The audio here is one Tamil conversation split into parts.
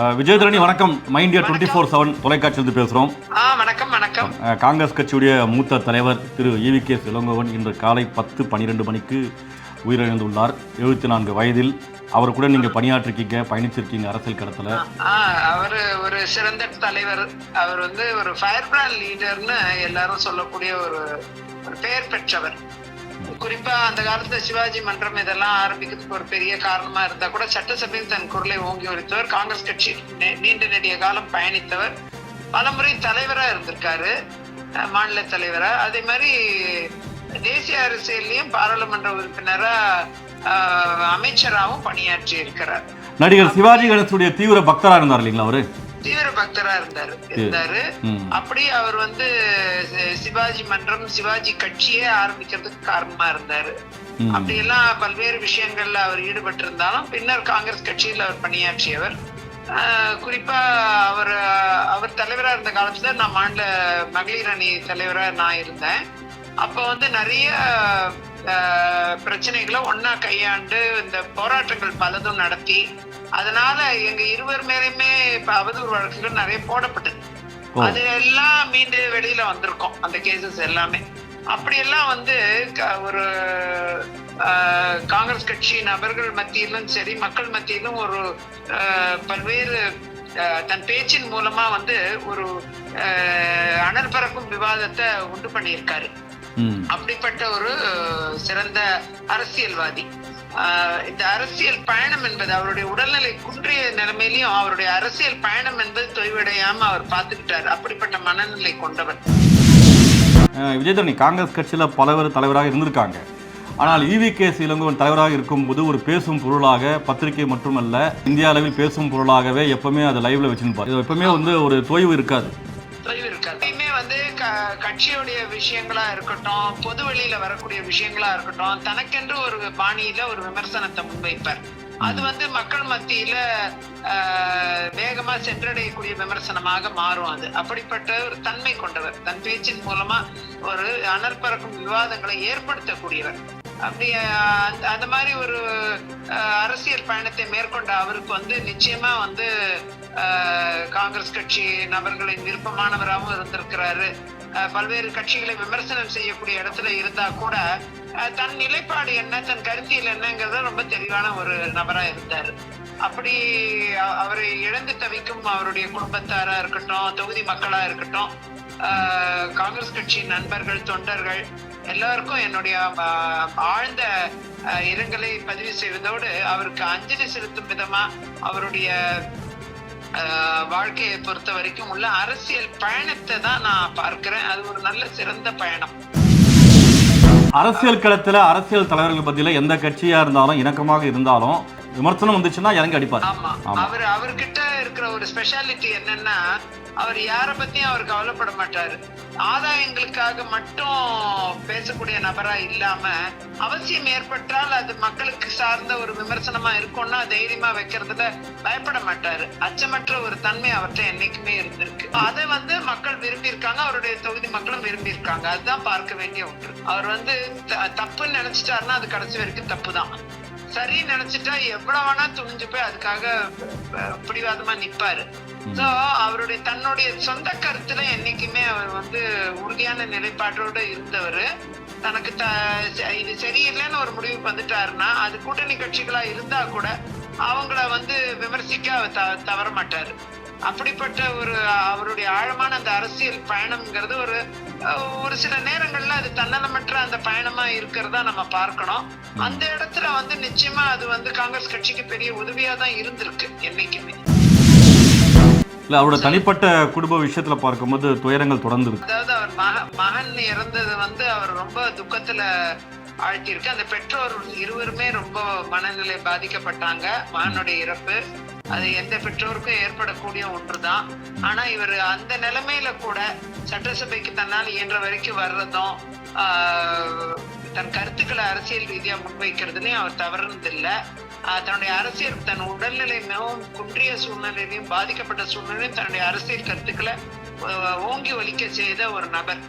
விஜயதரணி வணக்கம். மைண்டியா டுவெண்ட்டி ஃபோர் செவன் தொலைக்காட்சியிலிருந்து பேசுகிறோம் வணக்கம் வணக்கம். காங்கிரஸ் கட்சியுடைய மூத்த தலைவர் திரு ஈவி கே இளங்கோவன் இன்று காலை பத்து பன்னிரெண்டு மணிக்கு உயிரிழந்துள்ளார். எழுபத்தி நான்கு வயதில். அவர் கூட நீங்கள் பணியாற்றிருக்கீங்க பயணிச்சிருக்கீங்க அரசியல் கடத்தில் அவர் ஒரு சிறந்த தலைவர். அவர் வந்து ஒரு ஃபயர் பிராண்ட் லீடர்னு எல்லாரும் சொல்லக்கூடிய ஒரு ஒரு பெயர் பெற்றவர். குறிப்பா அந்த காலத்துல சிவாஜி மன்றம் இதெல்லாம் ஆரம்பிக்கிறதுக்கு ஒரு பெரிய காரணமா இருந்தா கூட சட்டசபையில் தன் குரலை ஓங்கி உரைத்தவர் காங்கிரஸ் கட்சி நீண்ட நெடிய காலம் பயணித்தவர். பலமுறை தலைவரா இருந்திருக்காரு. மாநில தலைவரா. அதே மாதிரி தேசிய அரசியல்லையும் பாராளுமன்ற உறுப்பினரா அமைச்சராகவும் பணியாற்றி இருக்கிறார் நடிகர் சிவாஜி கணேசனுடைய தீவிர பக்தரா இருந்தார் இல்லைங்களா அவரு? தீவிர பக்தரா இருந்தாரு. இருந்தாரு அப்படி அவர் வந்து சிவாஜி மன்றம் சிவாஜி கட்சியே ஆரம்பிக்கிறதுக்கு காரணமா இருந்தாரு. ம். அப்படியெல்லாம் பல்வேறு விஷயங்கள்ல அவர் ஈடுபட்டிருந்தாலும் பின்னர் காங்கிரஸ் கட்சியில் அவர் பணியாற்றியவர். ஆஹ் குறிப்பா அவர் அவர் தலைவரா இருந்த காலத்துல நான் மாநில மகளிர் அணி தலைவரா நான் இருந்தேன். அப்போ வந்து நிறைய பிரச்சனைகளை ஒண்ணா கையாண்டு இந்த போராட்டங்கள் பலதும் நடத்தி அதனால எங்க இருவர் மேலேயுமே இப்ப அவதூறு வழக்குகள் நிறைய போடப்பட்டது. அது எல்லாம் மீண்டு வெளியில வந்திருக்கோம் அந்த கேசஸ் எல்லாமே. அப்படியெல்லாம் வந்து ஒரு காங்கிரஸ் கட்சி நபர்கள் மத்தியிலும் சரி மக்கள் மத்தியிலும் ஒரு பல்வேறு தன் பேச்சின் மூலமா வந்து ஒரு அனல் பறக்கும் விவாதத்தை உண்டு பண்ணியிருக்காரு. அப்படிப்பட்ட ஒரு சிறந்த அரசியல்வாதி. இந்த அரசியல் பயணம் என்பது அவருடைய உடல்நிலை குன்றிய நிலைமையிலையும் அவருடைய அரசியல் பயணம் என்பது தொய்வடையாம அவர் பார்த்துக்கிட்டார். அப்படிப்பட்ட மனநிலை கொண்டவர். விஜயதரணி காங்கிரஸ் கட்சியில் பலவர் தலைவராக இருந்திருக்காங்க. ஆனால் இவி கே இளங்கோவன் தலைவராக இருக்கும்போது ஒரு பேசும் பொருளாக பத்திரிகை மட்டுமல்ல இந்திய அளவில் பேசும் பொருளாகவே எப்பவுமே அதை லைவ்ல வச்சிருப்பார். எப்பவுமே வந்து ஒரு தொய்வு இருக்காது. வந்து க- கட்சியுடைய விஷயங்களா இருக்கட்டும் பொது வெளியில வரக்கூடிய விஷயங்களா இருக்கட்டும் தனக்கென்று ஒரு பாணியில ஒரு விமர்சனத்தை முன்வைப்பார். அது வந்து மக்கள் மத்தியில வேகமா சென்றடையக்கூடிய விமர்சனமாக மாறும் அது. அப்படிப்பட்ட ஒரு தன்மை கொண்டவர். தன் பேச்சின் மூலமா ஒரு அனற்பறக்கும் விவாதங்களை ஏற்படுத்தக்கூடியவர். அப்படி அந்த மாதிரி ஒரு அரசியல் பயணத்தை மேற்கொண்ட அவருக்கு வந்து நிச்சயமா வந்து காங்கிரஸ் கட்சி நபர்களின் விருப்பமானவராகவும் இருந்திருக்கிறாரு. பல்வேறு கட்சிகளை விமர்சனம் செய்யக்கூடிய இடத்துல இருந்தா கூட தன் நிலைப்பாடு என்ன தன் கருத்தியல் என்னங்கிறத ரொம்ப தெளிவான ஒரு நபரா இருந்தாரு. அப்படி அவரை இழந்து தவிக்கும் அவருடைய குடும்பத்தாரா இருக்கட்டும் தொகுதி மக்களா இருக்கட்டும் காங்கிரஸ் கட்சி நண்பர்கள் தொண்டர்கள் எல்லாருக்கும் என்னுடைய ஆழ்ந்த இரங்கலை பதிவு செய்வதோடு அவருக்கு அஞ்சலி செலுத்தும் விதமா அவருடைய வாழ்க்கையை பொறுத்த வரைக்கும் உள்ள அரசியல் பயணத்தை தான் நான் பார்க்கிறேன். அது ஒரு நல்ல சிறந்த பயணம். அரசியல் களத்துல அரசியல் தலைவர்கள் பத்தியில எந்த கட்சியா இருந்தாலும் இணக்கமாக இருந்தாலும் விமர்சனம் வந்துச்சுன்னா இறங்கி அடிப்பார். அவர் அவர்கிட்ட இருக்கிற ஒரு ஸ்பெஷாலிட்டி என்னன்னா அவர் யார பத்தியும் அவர் கவலைப்பட மாட்டாரு. ஆதாயங்களுக்காக மட்டும் பேசக்கூடிய நபரா இல்லாம அவசியம் ஏற்பட்டால் அது மக்களுக்கு சார்ந்த ஒரு விமர்சனமா இருக்கும்னா தைரியமா வைக்கிறதுல பயப்பட மாட்டாரு. அச்சமற்ற ஒரு தன்மை அவர்கிட்ட என்னைக்குமே இருந்திருக்கு. அதை வந்து மக்கள் விரும்பியிருக்காங்க அவருடைய தொகுதி மக்களும் விரும்பியிருக்காங்க. அதுதான் பார்க்க வேண்டிய ஒன்று. அவர் வந்து தப்புன்னு நினைச்சிட்டாருன்னா அது கடைசி வரைக்கும் தப்பு தான் சரி நினைச்சிட்டா எவ்வளவு வேணா துணிஞ்சு போய் அதுக்காக பிடிவாதமா நிப்பாரு. சோ அவருடைய தன்னுடைய சொந்த கருத்துல என்னைக்குமே அவர் வந்து உறுதியான நிலைப்பாட்டோட இருந்தவர். தனக்கு த இது சரியில்லைன்னு ஒரு முடிவுக்கு வந்துட்டாருன்னா அது கூட்டணி கட்சிகளா இருந்தா கூட அவங்கள வந்து விமர்சிக்க அவர் த- தவற மாட்டாரு அப்படிப்பட்ட ஒரு அவருடைய ஆழமான அந்த அரசியல் பயணம்ங்கிறது ஒரு ஒரு சில நேரங்கள்ல அது தன்னலமற்ற அந்த பயணமா இருக்கிறதா நம்ம பார்க்கணும். அந்த இடத்துல வந்து நிச்சயமா அது வந்து காங்கிரஸ் கட்சிக்கு பெரிய உதவியா தான் இருந்திருக்கு என்னைக்குமே. இல்ல அவரோட தனிப்பட்ட குடும்ப விஷயத்துல பார்க்கும்போது துயரங்கள் தொடர்ந்து இருக்கு அதாவது அவர் மக மகன் இறந்தது வந்து அவர் ரொம்ப துக்கத்துல ஆழ்த்தியிருக்கு. அந்த பெற்றோர் இருவருமே ரொம்ப மனநிலை பாதிக்கப்பட்டாங்க. மகனுடைய இறப்பு. அது எந்த பெற்றோருக்கும் ஏற்படக்கூடிய ஒன்றுதான். ஆனா இவர் அந்த நிலைமையில கூட சட்டசபைக்கு தன்னால் இயன்ற வரைக்கும் வர்றதும் தன் கருத்துக்களை அரசியல் ரீதியா முன்வைக்கிறதுலயும் அவர் தவறுனதில்லை. தன்னுடைய அரசியல் தன் உடல்நிலை மிகவும் குன்றிய சூழ்நிலையிலையும் பாதிக்கப்பட்ட சூழ்நிலையும் தன்னுடைய அரசியல் கருத்துக்களை ஓங்கி ஒலிக்க செய்த ஒரு நபர்.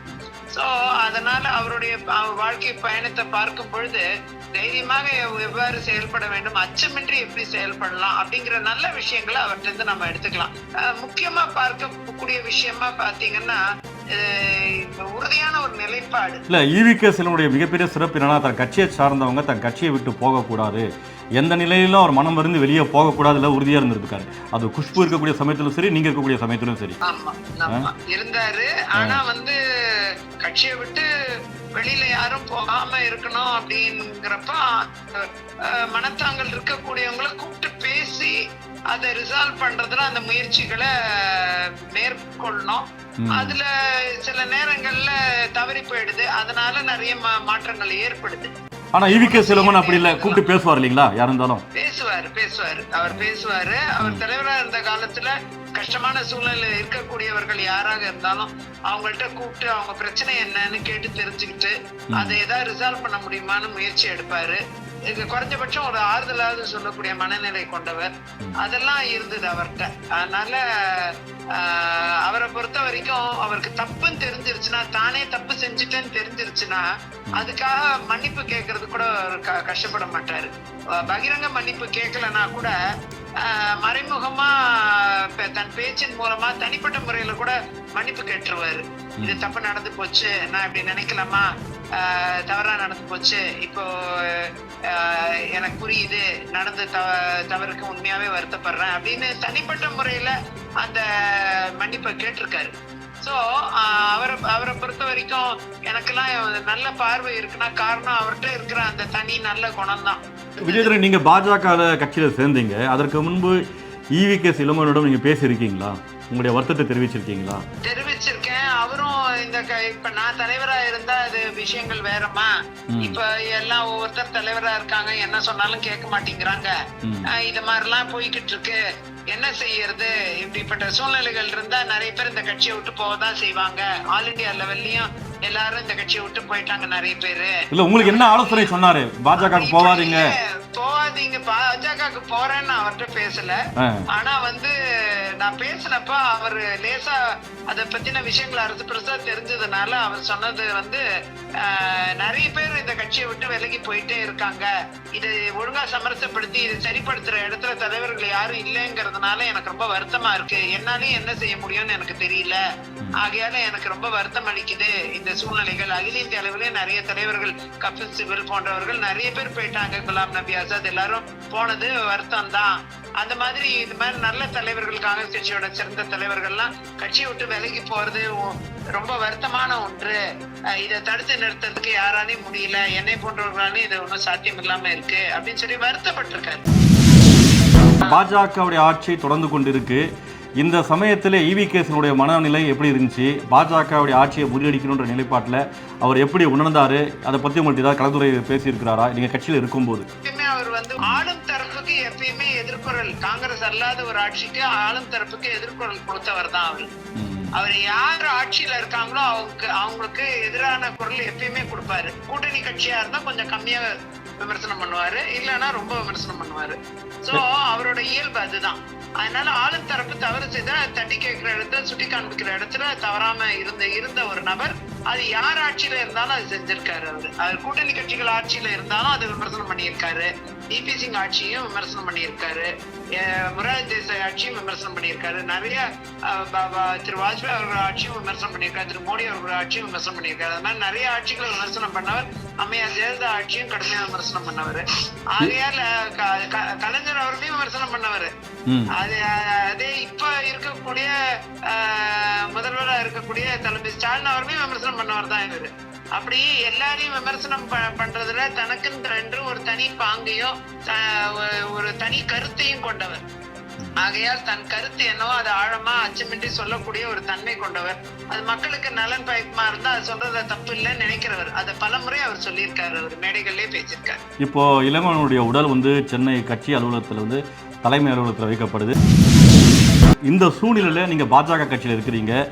சோ அதனால அவருடைய வாழ்க்கை பயணத்தை பார்க்கும் பொழுது தைரியமாக எவ்வாறு செயல்பட வேண்டும் அச்சமின்றி எப்படி செயல்படலாம் அப்படிங்கிற நல்ல விஷயங்களை அவர்கிட்ட இருந்து நம்ம எடுத்துக்கலாம். முக்கியமா பார்க்கக்கூடிய விஷயமா பாத்தீங்கன்னா இந்த உறுதியான ஒரு நிலைப்பாடு. இல்ல ஈவிகே சிலனுடைய மிகப்பெரிய சிறப்பு என்னன்னா தன் கட்சியை சார்ந்தவங்க தன் கட்சியை விட்டு போகக்கூடாது. எந்த நிலையிலும் அவர் மனம் வருந்து வெளியே போகக்கூடாதுல உறுதியா இருந்திருக்காரு. அது குஷ்பு இருக்கக்கூடிய சமயத்திலும் சரி நீங்க இருக்கக்கூடிய சமயத்திலும் சரி. இருந்தாரு. ஆனா வந்து கட்சியை விட்டு வெளியில யாரும் போகாம இருக்கணும் அப்படிங்கிறப்ப மனத்தாங்கல் இருக்கக்கூடியவங்களை கூப்பிட்டு பேசி அதை ரிசால்வ் பண்றதுல அந்த முயற்சிகளை மேற்கொள்ளணும். அதுல சில நேரங்கள்ல தவறி போயிடுது. அதனால நிறைய மாற்றங்கள் ஏற்படுது. ஆனா ஈவிகே சிலவன் அப்படி இல்ல கூப்பிட்டு பேசுவார் இல்லைங்களா? யார் இருந்தாலும். பேசுவாரு பேசுவாரு. அவர் பேசுவாரு. அவர் தலைவரா இருந்த காலத்துல கஷ்டமான சூழ்நிலை இருக்கக்கூடியவர்கள் யாராக இருந்தாலும் அவங்கள்ட்ட கூப்பிட்டு அவங்க பிரச்சனை என்னன்னு கேட்டு தெரிஞ்சுக்கிட்டு அதை ஏதாவது ரிசால்வ் பண்ண முடியுமான்னு முயற்சி எடுப்பாரு. குறைஞ்சபட்சம் ஒரு ஆறுதலாவது சொல்லக்கூடிய மனநிலை கொண்டவர். அதெல்லாம் இருந்தது அவர்கிட்ட. அதனால அவரை பொறுத்த வரைக்கும் அவருக்கு தப்புன்னு தெரிஞ்சிருச்சுன்னா தானே தப்பு செஞ்சுட்டேன்னு தெரிஞ்சிருச்சுன்னா அதுக்காக மன்னிப்பு கேட்கறது கூட அவர் க- கஷ்டப்பட மாட்டாரு. பகிரங்க மன்னிப்பு கேட்கலன்னா கூட மறைமுகமா தன் பேச்சின் மூலமா தனிப்பட்ட முறையில கூட மன்னிப்பு கேட்டுருவாரு. இது தப்பு நடந்து போச்சு நான் இப்படி நினைக்கலாமா? ஆஹ், தவறா நடந்து போச்சு. இப்போ எனக்கு புரியுது. நடந்த தவ தவறுக்கு உண்மையாவே வருத்தப்படுறேன் அப்படின்னு தனிப்பட்ட முறையில அந்த மன்னிப்பை கேட்டிருக்காரு. சோ அவரை அவரை பொறுத்த வரைக்கும் எனக்கெல்லாம் நல்ல பார்வை இருக்குன்னா காரணம் அவர்கிட்ட இருக்கிற அந்த தனி நல்ல குணம் தான் விஜயதரன் நீங்க பாஜக கட்சியில சேர்ந்தீங்க. அதற்கு முன்பு ஈவிகே சிலம்பனிடம் நீங்க பேசியிருக்கீங்களா? உங்களுடைய வருத்தத்தை தெரிவிச்சிருக்கீங்களா? தெரிவிச்சிருக்கேன் க- இப்ப நான் தலைவரா இருந்தா அது விஷயங்கள் வேறமா. இப்ப எல்லாம் ஒவ்வொருத்தர் தலைவரா இருக்காங்க என்ன சொன்னாலும் கேட்க மாட்டேங்கிறாங்க. இது மாதிரிலாம் போய்கிட்டு இருக்கு. என்ன செய்யறது? இப்படிப்பட்ட சூழ்நிலைகள் இருந்தா நிறைய பேர் இந்த கட்சியை விட்டு போகதான் செய்வாங்க. ஆல் இந்தியா லெவல்லயும் எல்லாரும் இந்த கட்சியை விட்டு போயிட்டாங்க நிறைய பேரு. இல்ல உங்களுக்கு என்ன ஆலோசனை சொன்னாரு? பாஜக போகாதீங்க இல்ல, போகாதீங்க பாஜகவுக்கு போறேன்னு அவர்கிட்ட பேசல. ஆனா வந்து நான் பேசினப்ப அவர் லேசா அத பத்தின விஷயங்கள் அரசு பெருசா தெரிஞ்சதுனால அவர் சொன்னது வந்து கட்சியை விட்டு விலகி போயிட்டே இருக்காங்க. இது ஒழுங்கா சமரசப்படுத்தி இது சரிப்படுத்துற இடத்துல தலைவர்கள் யாரும் இல்லைங்கிறதுனால எனக்கு ரொம்ப வருத்தமா இருக்கு. என்னாலையும் என்ன செய்ய முடியும்னு எனக்கு தெரியல. ஆகையால எனக்கு ரொம்ப வருத்தம் அளிக்குது இந்த சூழ்நிலைகள். அகில இந்திய அளவிலே நிறைய தலைவர்கள் கபில் சிபல் போன்றவர்கள் நிறைய பேர் போயிட்டாங்க குலாம் நபி ஆசாத். எல்லாரும் போனது வருத்தம் தான் அந்த மாதிரி இந்த மாதிரி நல்ல தலைவர்கள் காங்கிரஸ் கட்சியோட சிறந்த தலைவர்கள்லாம் கட்சியை விட்டு விலகி போறது ரொம்ப வருத்தமான ஒன்று. இதை தடுத்து நிறுத்துறதுக்கு யாராலையும் முடியல. என்னை போன்றவர்களாலையும் இது ஒன்றும் சாத்தியம் இல்லாம இருக்கு அப்படின்னு சொல்லி வருத்தப்பட்டிருக்காரு. பாஜகவுடைய ஆட்சி தொடர்ந்து கொண்டிருக்கு. இந்த சமயத்தில் ஈவிகேசனுடைய மனநிலை எப்படி இருந்துச்சு? பாஜகவுடைய ஆட்சியை முறியடிக்கணுன்ற நிலைப்பாட்டில் அவர் எப்படி உணர்ந்தாரு? அதை பற்றி உங்கள்ட்ட ஏதாவது கலந்துரை பேசியிருக்கிறாரா? நீங்கள் கட்சியில் இருக்கும்போது. அவர் வந்து ஆளும் எப்பயுமே எதிர்குரல் காங்கிரஸ் அல்லாத ஒரு ஆட்சிக்கு ஆளும் தரப்புக்கு எதிர்குரல் கொடுத்தவர் தான் அவர். அவர் யார் ஆட்சியில இருக்காங்களோ அவங்க அவங்களுக்கு எதிரான குரல் எப்பயுமே கொடுப்பாரு. கூட்டணி கட்சியா இருந்தா கொஞ்சம் கம்மியா விமர்சனம் பண்ணுவாரு. இல்லைன்னா ரொம்ப விமர்சனம் பண்ணுவாரு. சோ அவரோட இயல்பு அதுதான். அதனால ஆளும் தரப்பு தவறு செய்தா தட்டி கேட்கிற இடத்துல சுட்டி காண்பிக்கிற இடத்துல தவறாம இருந்த இருந்த ஒரு நபர் அது யார் ஆட்சியில இருந்தாலும் அது செஞ்சிருக்காரு அவரு. அவர் கூட்டணி கட்சிகள் ஆட்சியில இருந்தாலும் அது விமர்சனம் பண்ணியிருக்காரு. டிபி சிங் ஆட்சியும் விமர்சனம் பண்ணியிருக்காரு. முராரி தேசாய் ஆட்சியும் விமர்சனம் பண்ணியிருக்காரு. நிறைய திரு வாஜ்பாய் அவர்கள் ஆட்சியும் விமர்சனம் பண்ணியிருக்காரு. திரு மோடி அவர்கள் ஆட்சியும் விமர்சனம் பண்ணியிருக்காரு. அது மாதிரி நிறைய ஆட்சிகளை விமர்சனம் பண்ணவர். அம்மையார் ஜெயலலிதா ஆட்சியும் கடுமையா விமர்சனம் பண்ணவர். ஆகையால கலைஞர் அவர்களையும் விமர்சனம் பண்ணவர். அது அதே இப்ப இருக்கக்கூடிய முதல்வரா இருக்கக்கூடிய தளபதி ஸ்டாலின் அவர்களையும் விமர்சனம் பண்ணவர் தான் இவரு. அப்படி எல்லாரையும் விமர்சனம் ப- பண்றதுல தனக்குன்ற ஒரு தனி பாங்கையும் த- ஒரு தனி கருத்தையும் கொண்டவர். ஆகையால் தன் கருத்து என்னவோ அது ஆழமா அச்சமின்றி சொல்லக்கூடிய ஒரு தன்மை கொண்டவர். அது மக்களுக்கு நலன் பயக்குமா இருந்தா அது சொல்றத தப்பு இல்லைன்னு நினைக்கிறவர். அதை பலமுறை அவர் சொல்லியிருக்காரு. அவர் மேடைகள்லயே பேசியிருக்காரு. இப்போ இளங்கனுடைய உடல் வந்து சென்னை கட்சி அலுவலகத்தில் வந்து தலைமை அலுவலகத்தில் வைக்கப்படுது. இந்த சூழ்நிலையில் நீங்கள் பாஜக கட்சியில் இருக்கிறீங்க.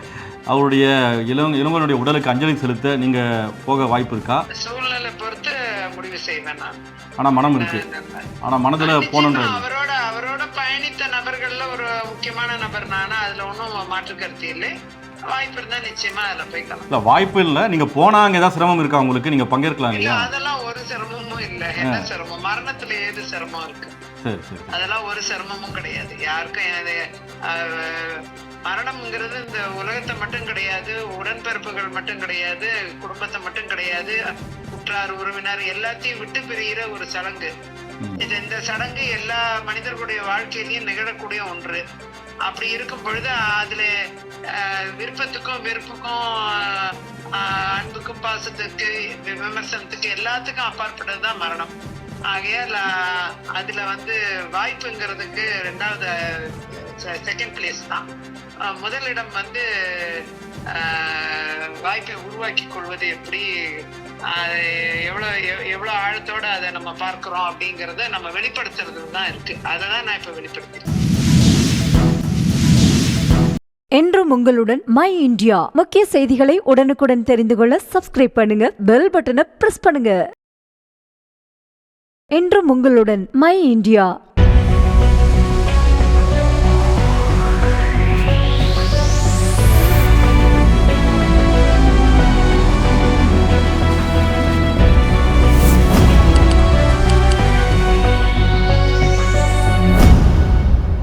அவருடைய இளங் இளங்கனுடைய உடலுக்கு அஞ்சலி செலுத்த நீங்கள் போக வாய்ப்பு இருக்கா? சூழ்நிலை பொறுத்து முடிவு செய்வேன் நான் ஆனால் மனம் இருக்கு. ஆனால் மனதில் நிச்சயமா அவரோட அவரோட பயணித்த நபர்கள்ல ஒரு முக்கியமான நபர் நானா அதுல ஒன்றும் மாற்று கருத்து இல்லை. வாய்ப்பு இருந்தா நிச்சயமா அதுல போய் கலந்து. இல்ல வாய்ப்பு இல்லை. நீங்க போனாங்க ஏதாவது சிரமம் இருக்கா உங்களுக்கு? நீங்க பங்கேற்கலாம் இல்ல இல்லையா? அதெல்லாம் ஒரு சிரமமும் இல்ல. என்ன சிரமம்? மரணத்துல ஏது சிரமம் இருக்கு? சரி சரி. அதெல்லாம் ஒரு சிரமமும் கிடையாது. யாருக்கும் மரணம்ங்கிறது இந்த உலகத்தை மட்டும் கிடையாது உடன்பிறப்புகள் மட்டும் கிடையாது குடும்பத்தை மட்டும் கிடையாது உற்றார் உறவினர் எல்லாத்தையும் விட்டு பிரிகிற ஒரு சடங்கு. இது இந்த சடங்கு எல்லா மனிதர்களுடைய வாழ்க்கையிலயும் நிகழக்கூடிய ஒன்று. அப்படி இருக்கும் பொழுது அதுல விருப்பத்துக்கும் வெறுப்புக்கும் அன்புக்கும் பாசத்துக்கு விமர்சனத்துக்கு எல்லாத்துக்கும் அப்பாற்பட்டது தான் மரணம். ஆகையால் அதுல வந்து வாய்ப்புங்கிறதுக்கு ரெண்டாவது செகண்ட் பிளேஸ் தான். முதலிடம் வந்து வாய்ப்பை உருவாக்கி கொள்வது எப்படி எவ்வளோ எவ்வளோ எவ்- ஆழத்தோட அதை நம்ம பார்க்குறோம் அப்படிங்கிறத நம்ம வெளிப்படுத்துறது தான் இருக்கு. அதை தான் நான் இப்போ வெளிப்படுத்துறேன். என்றும் உங்களுடன் மை இந்தியா முக்கிய செய்திகளை உடனுக்குடன் தெரிந்து கொள்ள சப்ஸ்கிரைப் பண்ணுங்க பெல் பட்டனை பிரஸ் பண்ணுங்க. என்றும் உங்களுடன் மை இந்தியா